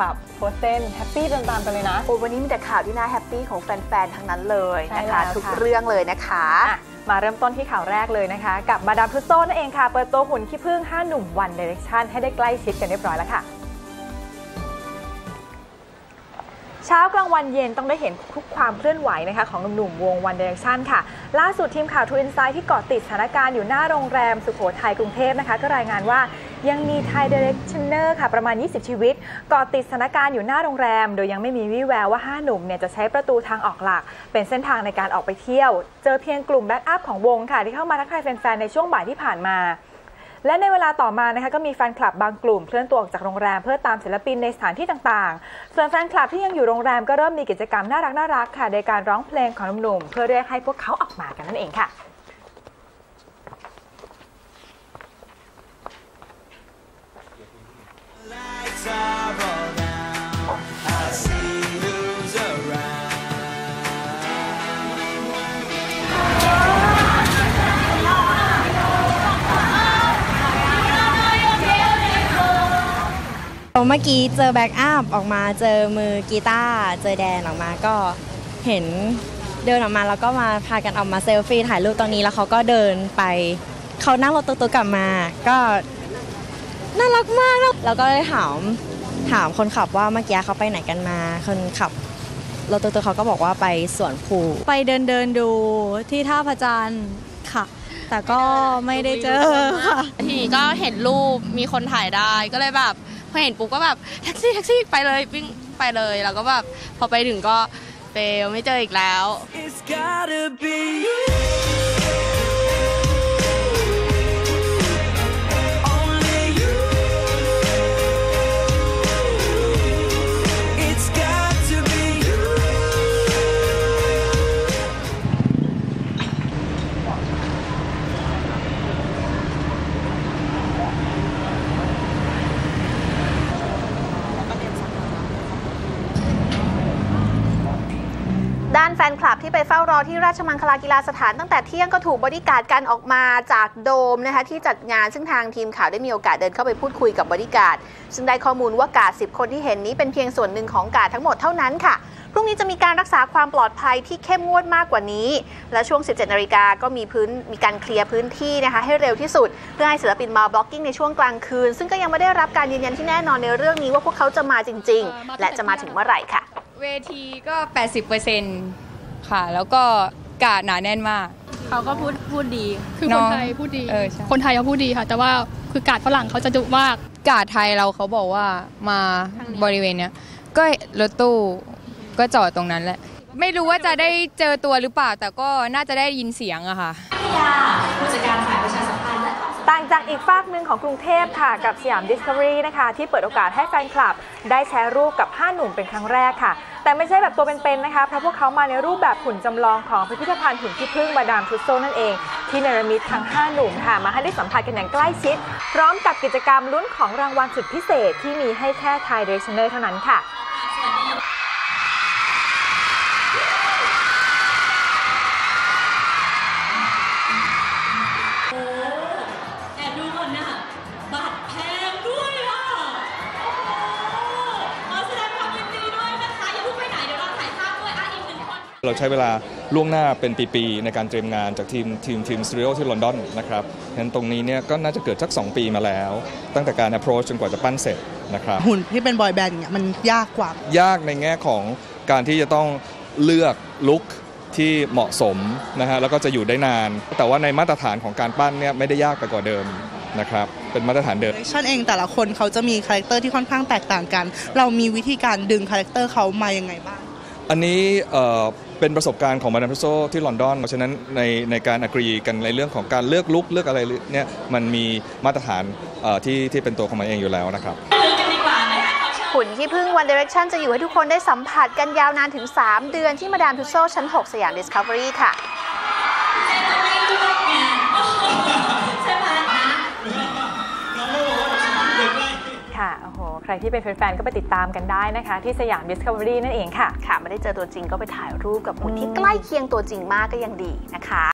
ลับโพสเซนแฮปปี้ตามๆกันเลยนะ โอ้วันนี้มีแต่ข่าวที่น่าแฮปปี้ของแฟน ๆ ทั้งนั้นเลยใช่นะคะแล้วทุกค่ะเรื่องเลยนะคะอะมาเริ่มต้นที่ข่าวแรกเลยนะคะ กับมาดามทุสโซนั่นเองค่ะ เปิดตัวหุ่นขี้ผึ้ง5หนุ่มวันเดเร c ชันให้ได้ใกล้ชิดกันเรียบร้อยแล้วค่ะเช้ากลางวันเย็นต้องได้เห็นทุกความเคลื่อนไหวนะคะของหนุ่มๆวง One Direction ค่ะ ล่าสุดทีมข่าว True Insight ที่เกาะติดสถานการณ์อยู่หน้าโรงแรมสุโขทัยกรุงเทพนะคะ ก็รายงานว่า ยังมีไทย Directioner ค่ะประมาณ 20 ชีวิตกาะติดสถานการณ์อยู่หน้าโรงแรม โดยยังไม่มีวี่แววว่า 5 หนุ่มเนี่ยจะใช้ประตูทางออกหลัก เป็นเส้นทางในการออกไปเที่ยว เจอเพียงกลุ่มแบ็กอัพของวงค่ะ ที่เข้ามาทักทายแฟนๆ ในช่วงบ่ายที่ผ่านมาและในเวลาต่อมานะคะก็มีแฟนคลับบางกลุ่มเคลื่อนตัวออกจากโรงแรมเพื่อตามศิลปินในสถานที่ต่างๆ ส่วนแฟนคลับที่ยังอยู่โรงแรมก็เริ่มมีกิจกรรมน่ารักน่ารักค่ะ โดยการร้องเพลงของหนุ่มๆเพื่อเรียกให้พวกเขาออกมากันนั่นเองค่ะ มื่อกี้เจอแบ็กอัพออกมาเจอมือกีตาร์เจอแดนออกมาก็เห็นเดินออกมาแล้วก็มาพากันออกมาเซลฟี่ถ่ายรูปตรงนี้แล้วเขาก็เดินไปเขานั่งรถตุ๊กๆกลับมา ก็น่ารักมากแล้วก็เลยถามถามคนขับว่าเมื่อกี้เขาไปไหนกันมา คนขับรถตุ๊กๆเขาก็บอกว่าไปสวนภูไปเดินเดินดูที่ท่าพระจันทร์ค่ะ แต่ก็ไม่ได้เจอค่ะทีก็เห็นรูปมีคนถ่ายได้ก็เลยแบบ พอเห็นปุ๊บก็แบบแท็กซี่แท็กซี่ไปเลยวิ่งไปเลยแล้วก็แบบพอไปถึงก็เฟลไม่เจออีกแล้ว ที่ไปเฝ้ารอที่ราชมังคลากีฬาสถานตั้งแต่เที่ยงก็ถูกบริการดกันออกมาจากโดมนะคะที่จัดงานซึ่งทางทีมข่าวได้มีโอกาสเดินเข้าไปพูดคุยกับบริการดซึ่งได้ข้อมูลว่ากาด 10 คนที่เห็นนี้เป็นเพียงส่วนหนึ่งของกาดทั้งหมดเท่านั้นค่ะพรุ่งนี้จะมีการรักษาความปลอดภัยที่เข้มงวดมากกว่านี้ และช่วง 17 นาฬิกาก็มีพื้นมีการเคลียร์พื้นที่นะคะให้เร็วที่สุด เพื่อให้ศิลปินมาบล็อกกิ้งในช่วงกลางคืน ซึ่งก็ยังไม่ได้รับการยืนยันที่แน่นอนในเรื่องนี้ว่าพวกเขาจะมาจริง ๆ และจะมาถึงเมื่อไหร่ค่ะ เวทีก็ 80% ค่ะ แล้วก็กาดหนาแน่นมาก เขาก็พูดพูดดีคือน้คอนงไทยพูดดี เออใช่ คนไทยเขาพูดดีค่ะ แต่ว่าคือกาดฝรั่งเขาจะดุมาก กาดไทยเราเขาบอกว่ามาบริเวณเนี้ยก็รถตู้ก็จอดตรงนั้นแหละ ไม่รู้ว่าจะได้เจอตัวหรือเปล่า แต่ก็น่าจะได้ยินเสียงอะค่ะต่างจากอีกฝากหนึ่งของกรุงเทพค่ะ กับสยาม Discovery นะคะ ที่เปิดโอกาสให้แฟนคลับ ได้แชร์รูปกับ 5 หนุ่มเป็นครั้งแรกค่ะ แต่ไม่ใช่แบบตัวเป็นๆนะคะเพราะพวกเขามาในรูปแบบหุ่นจำลองของพิพิธภัณฑ์หุ่นที่พึ่งมาดามชุดโซนั่นเอง ที่เนรมิตทั้ง 5 หนุ่มค่ะ มาให้ได้สัมผัสกันอย่างใกล้ชิด พร้อมกับกิจกรรมลุ้นของรางวัลสุดพิเศษที่มีให้แค่ไทยเดรชเนอร์เท่านั้นค่ะ เราใช้เวลาล่วงหน้าเป็นปีๆในการเตรียมงานจากทีมทีมทีมสตูดิโอที่ลอนดอนนะครับฉะนั้นตรงนี้เนี่ยก็น่าจะเกิดสัก 2 ปีมาแล้ว ตั้งแต่การ approach จนกว่าจะปั้นเสร็จนะครับหุ่นที่เป็นบอยแบนด์อย่างเงี้ยมันยากกว่า ยากในแง่ของการที่จะต้องเลือกลุคที่เหมาะสมนะฮะแล้วก็จะอยู่ได้นาน แต่ว่าในมาตรฐานของการปั้นเนี่ยไม่ได้ยากไปกว่าเดิมนะครับเป็นมาตรฐานเดิมชั่นเองแต่ละคนเขาจะมีคาแรคเตอร์ที่ค่อนข้างแตกต่างกัน เรามีวิธีการดึงคาแรคเตอร์เขามายังไงบ้าง อันนี้ เป็นประสบการณ์ของมาดามทุโซที่ลอนดอนเพราะฉะนั้นในในการอกรีกันในเรื่องของการเลือกลุกเลือกอะไรเนี่ยมันมีมาตรฐานที่ที่เป็นตัวของมันเองอยู่แล้วนะครับหุ่นที่พึ่ง One Direction จะอยู่ให้ทุกคนได้สัมผัสกันยาวนานถึง 3 เดือนที่มาดามทุโซชั้น 6 สยาม Discovery ค่ค่ะ ใครที่เป็นแฟนๆ ก็ไปติดตามกันได้นะคะ ที่สยาม Discovery นั่นเองค่ะ ค่ะ ไม่ได้เจอตัวจริงก็ไปถ่ายรูปกับหุ่นที่ใกล้เคียงตัวจริงมากก็ยังดีนะคะ